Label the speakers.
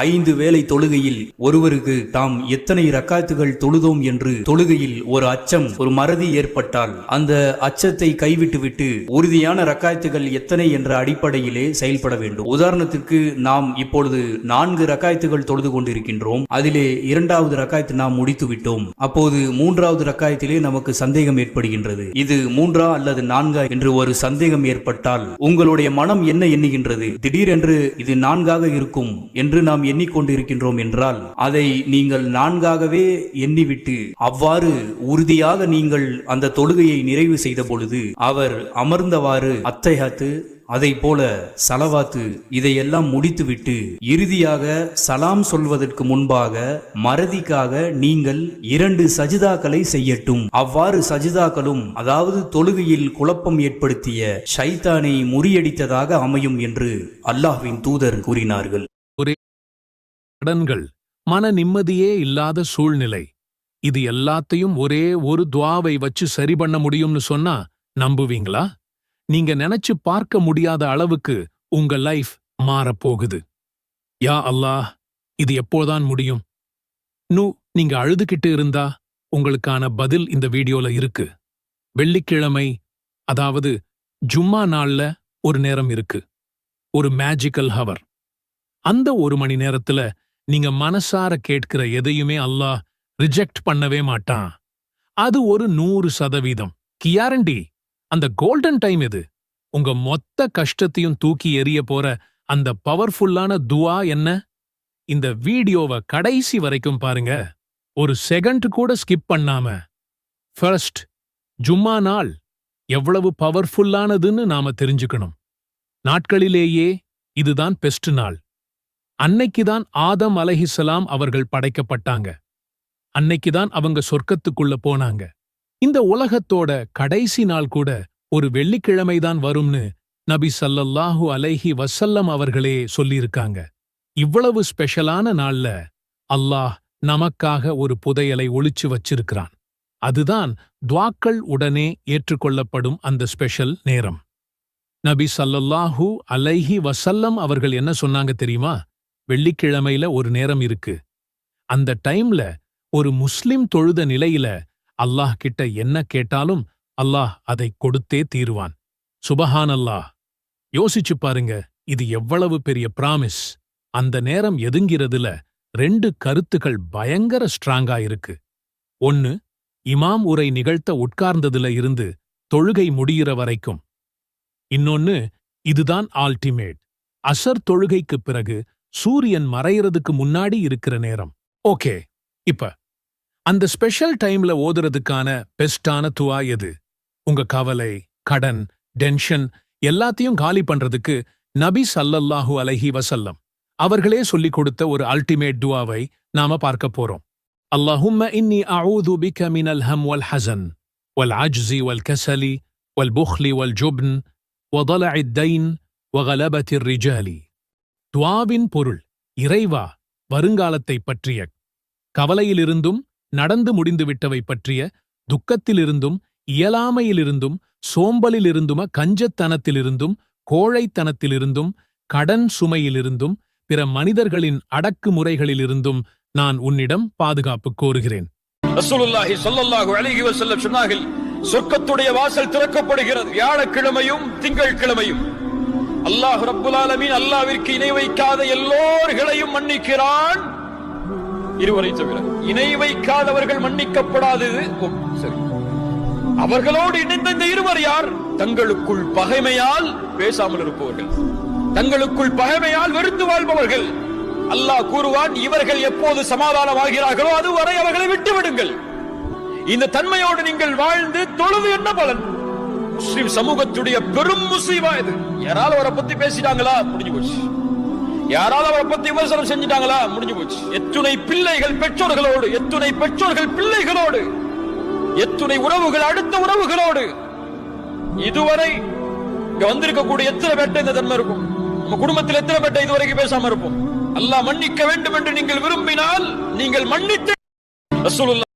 Speaker 1: ஐந்து வேளை தொழுகையில் ஒருவருக்கு தாம் எத்தனை ரக்காத்துகள் தொழுதோம் என்று தொழுகையில் ஒரு அச்சம் ஒரு மறதி ஏற்பட்டால் அந்த அச்சத்தை கைவிட்டுவிட்டு உறுதியான ரக்காயத்துகள் எத்தனை என்ற அடிப்படையிலே செயல்பட வேண்டும். உதாரணத்திற்கு நாம் இப்பொழுது நான்கு ரக்காயத்துகள் தொழுது கொண்டிருக்கின்றோம். அதிலே இரண்டாவது ரக்காயத்து நாம் முடித்து விட்டோம். அப்போது மூன்றாவது ரக்காயத்திலே நமக்கு சந்தேகம் ஏற்படுகின்றது. இது மூன்றா அல்லது நான்கா என்று ஒரு சந்தேகம் ஏற்பட்டால் உங்களுடைய மனம் என்ன எண்ணுகின்றது? திடீரென்று இது நான்காக இருக்கும் என்று நாம் எண்ணிக்கொண்டிருக்கின்றோம் என்றால் அதை நீங்கள் நான்காகவே எண்ணிவிட்டு அவ்வாறு உறுதியாக நீங்கள் அந்த தொழுகையை நிறைவு செய்த பொழுது அவர் அமர்ந்தவாறு அத்தைஹத்து அதை போல சலவாத்து இதையெல்லாம் முடித்துவிட்டு இறுதியாக சலாம் சொல்வதற்கு முன்பாக மறதிக்காக நீங்கள் இரண்டு சஜிதாக்களை செய்யட்டும். அவ்வாறு சஜிதாக்களும் அதாவது தொழுகையில் குழப்பம் ஏற்படுத்திய ஷைத்தானை முறியடித்ததாக அமையும் என்று அல்லாஹ்வின் தூதர் கூறினார்கள்.
Speaker 2: கடன்கள் மன நிம்மதியே இல்லாத சூழ்நிலை. இது எல்லாத்தையும் ஒரே ஒரு துவாவை வச்சு சரி பண்ண முடியும்னு சொன்னா நம்புவீங்களா? நீங்க நினைச்சு பார்க்க முடியாத அளவுக்கு உங்க லைஃப் மாறப்போகுது. யா அல்லாஹ் இது எப்போதான் முடியும்? நு நீங்க அழுதுகிட்டு இருந்தா உங்களுக்கான பதில் இந்த வீடியோல இருக்கு. வெள்ளிக்கிழமை அதாவது ஜும்மா நாள்ல ஒரு நேரம் இருக்கு. ஒரு மேஜிக்கல் ஹவர் அந்த ஒரு மணி நேரத்துல நீங்க மனசார கேட்கிற எதையுமே அல்லாஹ் ரிஜெக்ட் பண்ணவே மாட்டான். அது ஒரு நூறு சதவீதம். கியாரண்டி அந்த கோல்டன் டைம் இது உங்க மொத்த கஷ்டத்தையும் தூக்கி எறிய போற அந்த பவர்ஃபுல்லான துவா என்ன? இந்த வீடியோவை கடைசி வரைக்கும் பாருங்க. ஒரு செகண்ட் கூட ஸ்கிப் பண்ணாம. ஃபர்ஸ்ட் ஜும்மா நாள். எவ்வளவு பவர்ஃபுல்லானதுன்னு நாம தெரிஞ்சுக்கணும். நாட்களிலேயே இதுதான் பெஸ்ட் நாள். அன்னைக்குதான் ஆதம் அலஹிசலாம் அவர்கள் படைக்கப்பட்டாங்க. அன்னைக்குதான் அவங்க சொர்க்கத்துக்குள்ள போனாங்க. இந்த உலகத்தோட கடைசி நாள் கூட ஒரு வெள்ளிக்கிழமைதான் வரும்னு நபி சல்லல்லாஹு அலைஹி வசல்லம் அவர்களே சொல்லியிருக்காங்க. இவ்வளவு ஸ்பெஷலான நாள்ல அல்லாஹ் நமக்காக ஒரு புதையலை ஒளிச்சு வச்சிருக்கிறான். அதுதான் துவாக்கள் உடனே ஏற்றுக்கொள்ளப்படும் அந்த ஸ்பெஷல் நேரம். நபி சல்லல்லாஹூ அலைஹி வசல்லம் அவர்கள் என்ன சொன்னாங்க தெரியுமா? வெள்ளிக்கிழமையில ஒரு நேரம் இருக்கு. அந்த டைம்ல ஒரு முஸ்லிம் தொழுத நிலையில அல்லாஹ் கிட்ட என்ன கேட்டாலும் அல்லாஹ் அதை கொடுத்தே தீருவான். சுபஹான் அல்லாஹ் யோசிச்சு பாருங்க இது எவ்வளவு பெரிய பிராமிஸ் அந்த நேரம் எதுங்கிறதுல ரெண்டு கருத்துக்கள் பயங்கர ஸ்ட்ராங்கா இருக்கு. ஒன்னு இமாம் உரை நிகழ்த்த உட்கார்ந்ததுல இருந்து தொழுகை முடியிற வரைக்கும். இன்னொன்னு இதுதான் ஆல்டிமேட் அசர் தொழுகைக்குப் பிறகு சூரியன் மறையறதுக்கு முன்னாடி இருக்கிற நேரம் ஓகே இப்ப அந்த ஸ்பெஷல் டைம்ல ஓதுறதுக்கான பெஸ்டான துவா எது உங்க கவலை கடன் டென்ஷன் எல்லாத்தையும் காலி பண்றதுக்கு நபி ஸல்லல்லாஹு அலைஹி வஸல்லம் அவர்களே சொல்லிக் கொடுத்த ஒரு அல்டிமேட் துவாவை நாம பார்க்க போறோம் அல்லாஹும்ம இன்னி அஊது பிக மினல் ஹம் வல் ஹசன் வல் அஜ்ஸி வல் கசலி வல் புஹ்லி வல் ஜுப்ன் وضلع الدين وغلبة الرجال துவாவின் பொருள் இறைவா வருங்காலத்தைப் பற்றிய கவலையிலிருந்தும் நடந்து முடிந்துவிட்டவை பற்றிய துக்கத்திலிருந்தும் இயலாமையிலிருந்தும் சோம்பலிலிருந்தும கஞ்சத்தனத்திலிருந்தும் கோழைத்தனத்திலிருந்தும் கடன் சுமையிலிருந்தும் பிற மனிதர்களின் அடக்குமுறைகளிலிருந்தும் நான் உன்னிடம் பாதுகாப்பு கோருகிறேன்.
Speaker 3: ரசூலுல்லாஹி சொன்னார்கள் சொர்க்கத்துடைய வாசல் திறக்கப்படுகிறது. வியாழக்கிழமையும் திங்கள் கிழமையும் அல்லாஹ் ரப்புல் ஆலமீன் இணை வைக்காத எல்லோர்களையும் மன்னிக்கிறான். இருவரை தவிர இணை வைக்காதவர்கள் மன்னிக்கப்படாதது சரி. அவர்களோடு இணைந்த இந்த இருவர் யார்? தங்களுக்குள் பகைமையால் பேசாமல் இருப்பவர்கள். தங்களுக்குள் பகைமையால் வெறுத்து வாழ்பவர்கள். அல்லாஹ் கூறுவான் இவர்கள் எப்போது சமாதானமாகிறார்களோ அதுவரை அவர்களை விட்டு விடுங்கள் இந்த தன்மையோடு நீங்கள் வாழ்ந்து தொழுது என்ன பலன்? முஸ்லிம் சமூகத்துடைய பெரும் முசீவா இது. யாரால அவரை பத்தி பேசிட்டாங்களா? முடிஞ்சு போச்சு. யாரால அவரை பத்தி விமர்சனம் செஞ்சிட்டாங்களா? முடிஞ்சு போச்சு. எத்துணை பிள்ளைகள் பெற்றோர்களோடு எத்துணை பெற்றோர்கள் பிள்ளைகளோடு எத்துணை உறவுகள் அடுத்த உறவுகளோடு. இதுவரை இங்க வந்திருக்கக்கூடிய எத்தனை பேட்டை இந்த தன்மை இருக்கும்? நம்ம குடும்பத்தில் எத்தனை பேட்டை இதுவரைக்கும் பேசாம இருப்போம்? அல்லாஹ் மன்னிக்க வேண்டும் என்று நீங்கள் விரும்பினால் நீங்கள் மன்னித்து ரசூலுல்லாஹ்